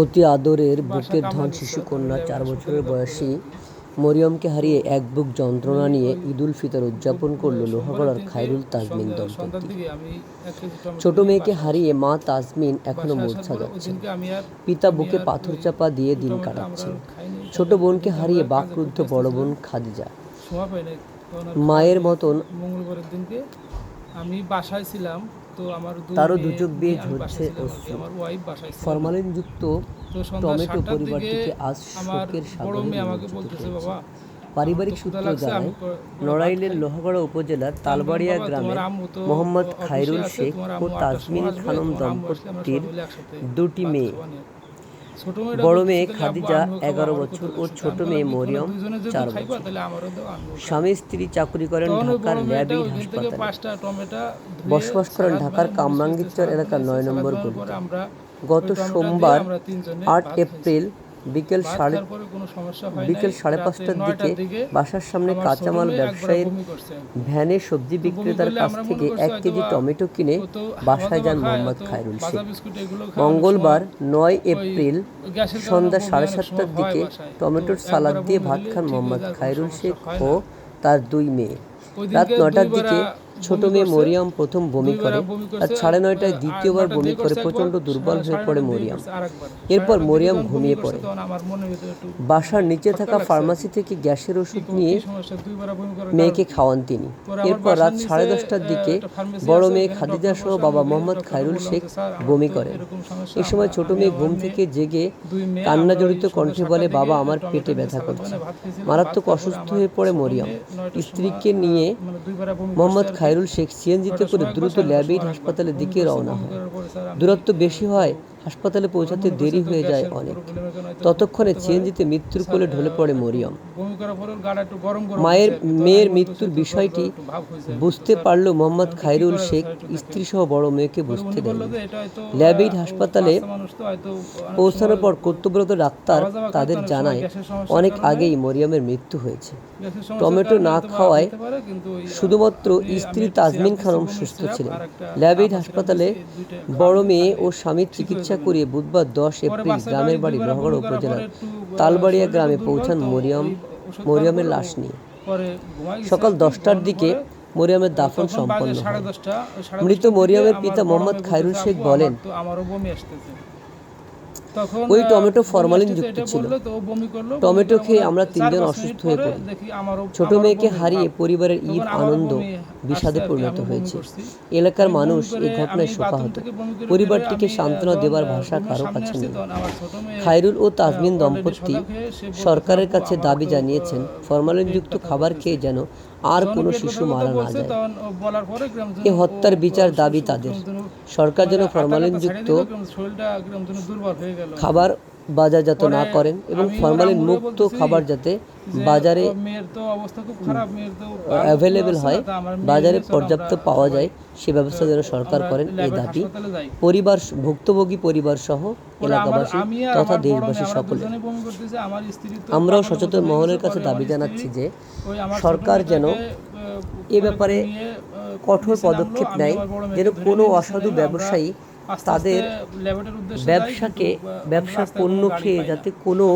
অতি আদরের বুকের ধন শিশুকন্যা চার বছরের বয়সী মরিয়মকে হারিয়ে এক বুক যন্ত্রণা নিয়ে ঈদুল ফিতর উদযাপন করল লোহাগড়ার খায়রুল তাজমিন দম্পতি ছোট মেয়েকে হারিয়ে মা তাজমিন এখনও মূর্ছা যাচ্ছে। পিতা বুকে পাথর চাপা দিয়ে দিন কাটাচ্ছেন। ছোট বোনকে হারিয়ে বাকরুদ্ধ বড় বোন খাদিজা। মায়ের মতন মঙ্গলবারের দিনকে আমি বাসায় ছিলাম। তারও দুচোখ। আমার ওয়াইফ ফরমালিনযুক্ত টমেটো পরিবারটিকে আজ শোকের সাগরে পারিবারিক সূত্র জানায় নড়াইলের লোহাগড়া উপজেলার তালবাড়িয়া গ্রামে মোহাম্মদ খাইরুল খায়রুল শেখ ও তাজমিন খানম দম্পতির দুটি মেয়ে। বড় মেয়ে খাদিজা এগারো বছর ও ছোট মেয়ে মরিয়ম চার বছর। স্বামী স্ত্রী চাকরি করেন ঢাকার বড় ল্যাবি হাসপাতালে বসবাস করেন ঢাকার কামরাঙ্গিরচর এলাকার নয় নম্বর গলিতে। গত সোমবার আট এপ্রিল বিকেল সাড়ে বিকেল সাড়ে পাঁচটার দিকে বাসার সামনে কাঁচামাল ব্যবসায়ীর ভ্যানে সবজি বিক্রেতার কাছ থেকে এক কেজি টমেটো কিনে বাসায় যান মোহাম্মদ খায়রুল শেখ মঙ্গলবার নয় এপ্রিল সন্ধ্যা সাড়ে সাতটার দিকে টমেটোর সালাদ দিয়ে ভাত খান মোহাম্মদ খায়রুল শেখ ও তার দুই মেয়ে। রাত নটার দিকে ছোট মেয়ে। মরিয়ম প্রথম বমি করে আর সাড়ে নয়টায় দ্বিতীয়বার বমি করে প্রচণ্ড দুর্বল হয়ে পড়ে মরিয়ম। এরপর মরিয়ম ঘুমিয়ে পড়ে। বাসার নিচে থাকা ফার্মাসি থেকে গ্যাসের ওষুধ নিয়ে মেয়েকে খাওয়ান তিনি। এরপর রাত সাড়ে দশটার দিকে বড় মেয়ে খাদিজা সহ বাবা মোহাম্মদ খায়রুল শেখ যে, "স্যার, আমার বমি এরকম এই সময় ছোট মেয়ে ঘুম থেকে জেগে কান্না জড়িত কণ্ঠে বলে বাবা আমার পেটে ব্যথা করছে। মারাত্মক অসুস্থ হয়ে পড়ে মরিয়ম। স্ত্রীকে নিয়ে মোহাম্মদ কি। খায়রুল শেখ সিএনজিতে করে দ্রুত ল্যাবএইড হাসপাতালের দিকে রওনা হয়। দূরত্ব বেশি হয় হাসপাতালে পৌঁছাতে দেরি হয়ে যায় অনেক ততক্ষণে। সিএনজিতে মৃত্যুর কোলে ঢলে পড়ে মরিয়ম মায়ের মেয়ের মৃত্যুর বিষয়টি। বুঝতে পারল মোহাম্মদ খায়রুল শেখ স্ত্রী সহ বড় মেয়েকে বুঝতে হয়তো, ল্যাবিড হাসপাতালে পৌঁছানোর পর কর্তব্যরত ডাক্তার তাদের জানায় অনেক আগেই মরিয়মের মৃত্যু হয়েছে টমেটো না খাওয়ায় শুধুমাত্র স্ত্রী তাজমিন খানম সুস্থ ছিলেন ল্যাবিড হাসপাতালে বড় মেয়ে ও স্বামীর চিকিৎসা গেল। করিয়ে বুধবার দশ এপ্রিল গ্রামের বাড়ি করার উপজেলার তালবাড়িয়া গ্রামে পৌঁছান মরিয়াম মরিয়ম মরিয়মের লাশ নিয়ে। সকাল দশটার দিকে মরিয়ামের দাফন সম্পন্ন মৃত মরিয়মের পিতা মোহাম্মদ খায়রুল শেখ বলেন, আমার তো আমারও বমি আসতেছে তখন ওই টমেটো ফরমালিন যুক্ত ছিল। টমেটো খেয়ে আমরা তিনজন অসুস্থ হয়ে পড়ি। ছোট মেয়েকে হারিয়ে পরিবারের ঈদ আনন্দ বিষাদে পরিণত হয়েছে। এলাকার মানুষ এই ঘটনায় শোকাহত পরিবারটিকে সান্ত্বনা দেবার ভাষা কারও কাছে নেই। খায়রুল ও তাজমিন দম্পতি সরকারের কাছে দাবি জানিয়েছেন ফরমালিনযুক্ত খাবার খেয়ে যেন আর কোন শিশু মারা না যায় এ হত্যার বিচার দাবি তাদের সরকার যেন মানে ফরমালিনযুক্ত। খাবার বাজারজাত না করেন এবং ফরমালিন মুক্ত খাবার যাতে বাজারে অ্যাভেলেবেল হয় বাজারে ও মেয়ের তো অবস্থা খুব খারাপ মেয়ের তো অ্যাভেলেবেল আছে হয়। না, এলাকাবাসী তথা দেশবাসী বাজারে আমরাও সচেতন মহলের কাছে দাবি জানাচ্ছি যে সরকার যেন এ ব্যাপারে কঠোর পদক্ষেপ নেয় যেন কোনো অসাধু হাসপাতালে যাই। ব্যবসাকে ব্যবসার পণ্য খেয়ে যাতে কোনো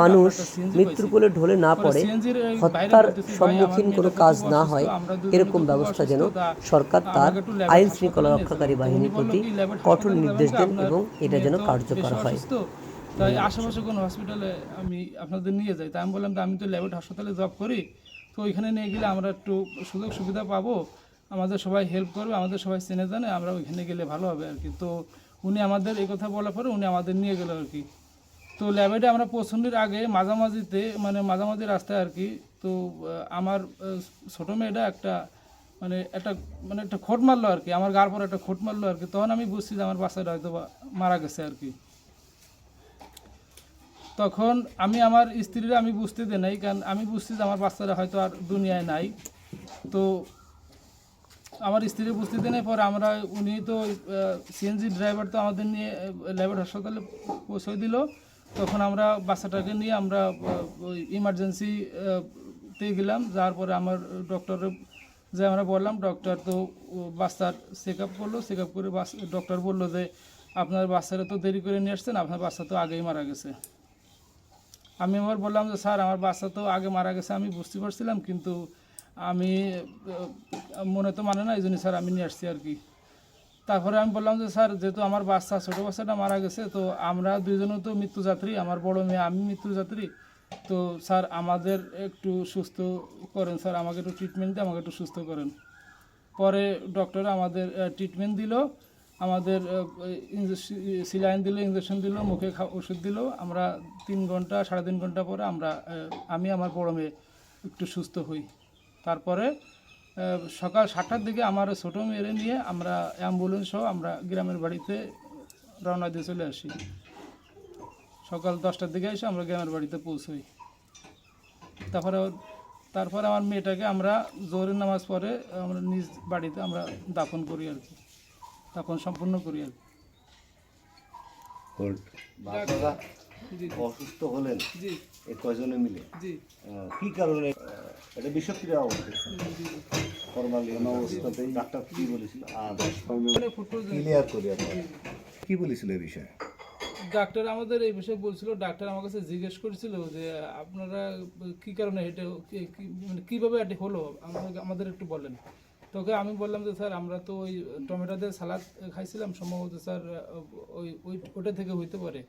মানুষ মৃত্যুর কোলে ঢলে না পড়ে হত্যার সম্মুখীন কোনো কাজ না হয় এরকম ব্যবস্থা যেন সরকার তার আইন শৃঙ্খলা রক্ষাকারী বাহিনীর প্রতি কঠোর নির্দেশ দেন এবং এটা যেন কার্যকর হয়। তাই আশেপাশে কোনো হসপিটালে আমি আপনাদের নিয়ে যাই। তাই আমি বললাম আমি তো ল্যাবেট হাসপাতালে জব করি তো ওইখানে নিয়ে গেলে আমরা একটু সুযোগ সুবিধা পাবো। আমাদের সবাই হেল্প করবে, আমাদের সবাই চেনে জানে, আমরা ওইখানে গেলে ভালো হবে আর কি। তো উনি আমাদের এই কথা বলার পরে উনি আমাদের নিয়ে গেল আর কি। তো ল্যাবেটে আমরা পৌঁছানোর আগে মাঝামাঝিতে মানে মাঝামাঝি রাস্তায় আর কি, তো আমার ছোটো মেয়েটা একটা মানে একটা মানে একটা খোট মারলো আর কি, আমার গার পর একটা খোট মারলো আর কি। তখন আমি বুঝছি যে আমার বাচ্চাটা হয়তো মারা গেছে আর কি। তখন আমি আমার স্ত্রীরা আমি বুঝতে দিই নাই, কারণ আমি বুঝছি যে আমার বাচ্চারা হয়তো আর দুনিয়ায় নাই। তো আমার স্ত্রী উপস্থিতি নেই পরে আমরা উনি তো সিএনজি ড্রাইভার তো আমাদের নিয়ে ল্যাবের হাসপাতালে পৌঁছে দিল। তখন আমরা বাচ্চাটাকে নিয়ে আমরা আহ, ওই ইমার্জেন্সি তে গেলাম। যাওয়ার পরে আমার ডক্টরের যে আমরা বললাম ডক্টর তো বাচ্চার চেক আপ করল। চেক আপ করে ডক্টর বলল যে আপনার বাচ্চারা তো দেরি করে নিয়ে আসছেন আপনার বাচ্চা তো আগেই মারা গেছে। আমি আবার বললাম যে স্যার আমার বাচ্চা তো আগে মারা গেছে আমি বুঝতে পারছিলাম কিন্তু আমি মনে তো মানে না, এই জন্য স্যার আমি নিয়ে আসছি আর কি। তারপরে আমি বললাম যে, স্যার, যেহেতু আমার বাচ্চা, ছোটো বাচ্চাটা মারা গেছে, তো আমরা দুইজনও তো মৃত্যুযাত্রী, আমার বড় মেয়ে, আমি মৃত্যুযাত্রী। তো স্যার, আমাদের একটু সুস্থ করেন, স্যার, আমাকে একটু ট্রিটমেন্ট দিয়ে আমাকে একটু সুস্থ করেন। পরে ডক্টর আমাদের ট্রিটমেন্ট দিল, আমাদের সিলাইন দিল ইঞ্জেকশন দিল, মুখে ওষুধ দিল। আমরা তিন ঘণ্টা, সাড়ে তিন ঘণ্টা পরে আমরা আমি, আমার বড় মেয়ে একটু সুস্থ হই। তারপরে সকাল সাতটার দিকে আমার ছোটো মেয়েরে নিয়ে আমরা অ্যাম্বুলেন্স সহ আমরা গ্রামের বাড়িতে রওনা দিয়ে চলে আসি। সকাল দশটার দিকে এসে আমরা গ্রামের বাড়িতে পৌঁছই। তারপরে তারপরে আমার মেয়েটাকে আমরা জোরের নামাজ পড়ে আমরা নিজ বাড়িতে আমরা দাফন করি আর কি। দাফন সম্পূর্ণ করি আর কি। অসুস্থ হলেন এই কয়জনে মিলে? কি কারণে? এটা বিষক্রিয়া অবস্থা। ফরমালিন। অবস্থাতেই ডাক্তার কি বলেছিল? মানে ক্লিয়ার করি কি বলেছিল এই বিষয়ে? ডাক্তার আমাদের এই বিষয়ে বলছিল ডাক্তার আমার কাছে জিজ্ঞেস করেছিল যে আপনারা কি কারণে এটা মানে কীভাবে এটা হলো? আমাদের একটু বলেন। তোকে আমি বললাম যে স্যার আমরা তো ওই টমেটো দিয়ে সালাদ খাইছিলাম সম্ভবত স্যার ওই ওই ওটা থেকে হইতে পারে।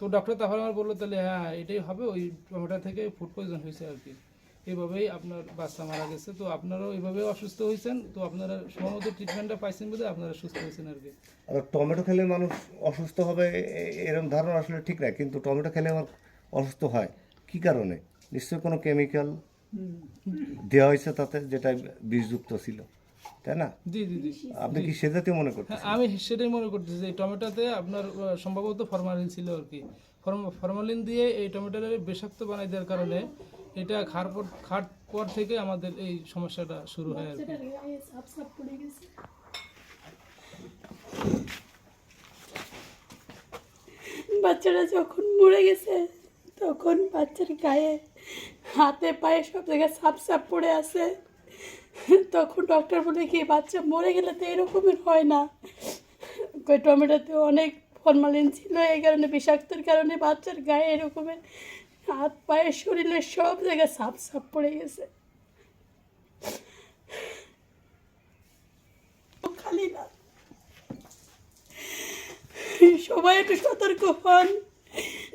তো ডক্টর তারপর আমার বলল তাহলে হ্যাঁ এটাই হবে ওই টমেটো থেকে ফুড পয়জন হয়েছে আর কি। এইভাবেই আপনার বাচ্চা মারা গেছে। তো আপনারাও এইভাবে অসুস্থ হয়েছেন তো আপনারা সময় মতো ট্রিটমেন্টটা পাইছেন বলে আপনারা সুস্থ হয়েছেন আর কি। আর টমেটো খেলে মানুষ অসুস্থ হবে এ- এরকম ধারণা আসলে ঠিক না কিন্তু টমেটো খেলে আমার অসুস্থ হয়। কি কারণে? নিশ্চয়ই কোনো কেমিক্যাল দেওয়া হয়েছে তাতে যেটা বিষযুক্ত ছিল। তাই না? জি জি জি। আপনি কি সে জাতীয় মনে করতেন হ্যাঁ, আমি সেটাই মনে করতেছি যে এই টমেটোতে আপনার সম্ভবত ফরমালিন ছিল আর কি। ফরমালিন দিয়ে এই টমেটোটা বিষাক্ত বানাই দেওয়ার কারণে এটা খার পর খাট পর থেকে আমাদের এই সমস্যাটা শুরু হয় আর কি। বাচ্চাটা যখন মরে গেছে তখন বাচ্চার গায়ে হাতে পায়ে সব জায়গায় সাপ সাপ পড়ে আছে। তখন ডক্টর বলে কি, বাচ্চা মরে গেলে তো এরকমের হয় না। ওই টমেটোতে অনেক ফরমালিন ছিল, এই কারণে বিষাক্তর কারণে বাচ্চার গায়ে এরকমের হাত, পায়ে, শরীরে সব জায়গায় সাপ সাপ পড়ে গেছে। খালি না। সবাই একটু সতর্ক হন,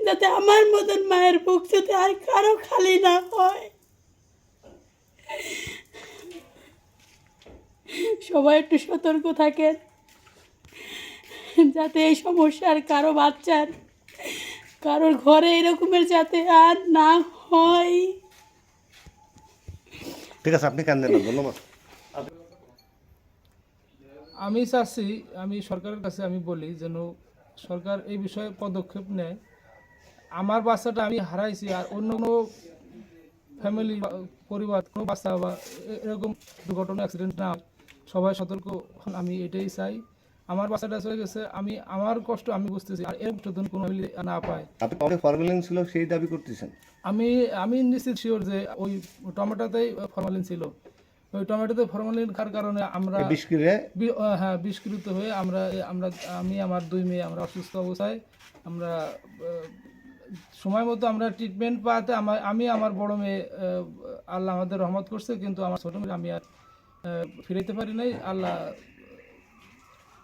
যাতে আমার মতন মায়ের বুক যাতে আর কারও খালি না হয়। সবাই একটু সতর্ক থাকেন। যাতে এই সমস্যার কারও বাচ্চার কারোর ঘরে এরকমের যাতে আর না হয়। ঠিক আছে আপনি কান্দেন না ধন্যবাদ। আমি চাচ্ছি আমি সরকারের কাছে আমি বলি যেন সরকার এই বিষয়ে পদক্ষেপ নেয়। আমার বাচ্চাটা আমি হারাইছি আর অন্য কোনো ফ্যামিলি পরিবার কোনো বাচ্চা বা এরকম দুর্ঘটনা অ্যাক্সিডেন্ট না হয়। সবাই সতর্ক হন আমি এটাই চাই। আমার বাচ্চাটা চলে গেছে আমি আমার কষ্ট আমি বুঝতেছি আর এর নতুন কোনো না পায়। আপনি অনেক ফরমালিন ছিল সেই দাবি করতেছেন? আমি আমি নিশ্চিত শিওর যে ওই টমেটোতেই ফরমালিন ছিল। ওই টমেটোতে ফরমালিন খাওয়ার কারণে আমরা হ্যাঁ বিষকৃত হয়ে আমরা আমরা আমি আমার দুই মেয়ে আমরা অসুস্থ অবস্থায় আমরা সময় মতো আমরা ট্রিটমেন্ট পাতে আমার আমি আমার বড় মেয়ে আল্লাহ আমাদের রহমত করছে কিন্তু আমার ছোটো মেয়ে আমি আর ফিরাইতে পারি নাই আল্লাহ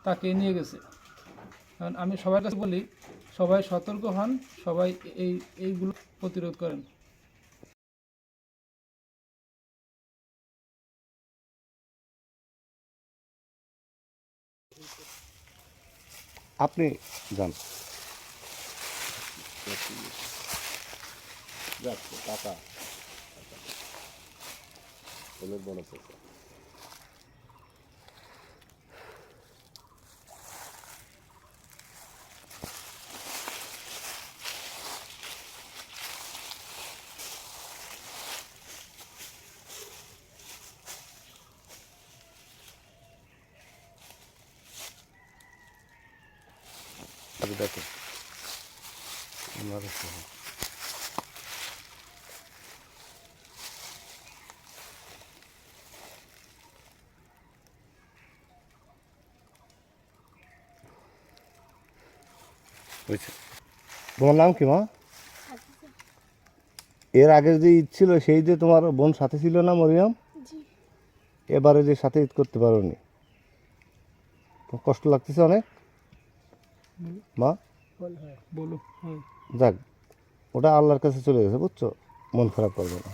তাকে নিয়ে গেছে। কারণ আমি সবার কাছে বলি সবাই সতর্ক হন সবাই এই এইগুলো প্রতিরোধ করেন। আপনি যান। টাকা বড় করে দেখো তোমার নাম কি মা? এর আগে যে ঈদ ছিল সেই যে তোমার বোন সাথে ছিল না মরিয়াম? এবারে যে সাথে ঈদ করতে পারোনি। কষ্ট লাগতেছে অনেক? মা? যাক ওটা আল্লাহর কাছে চলে গেছে বুঝছ? মন খারাপ করবে না।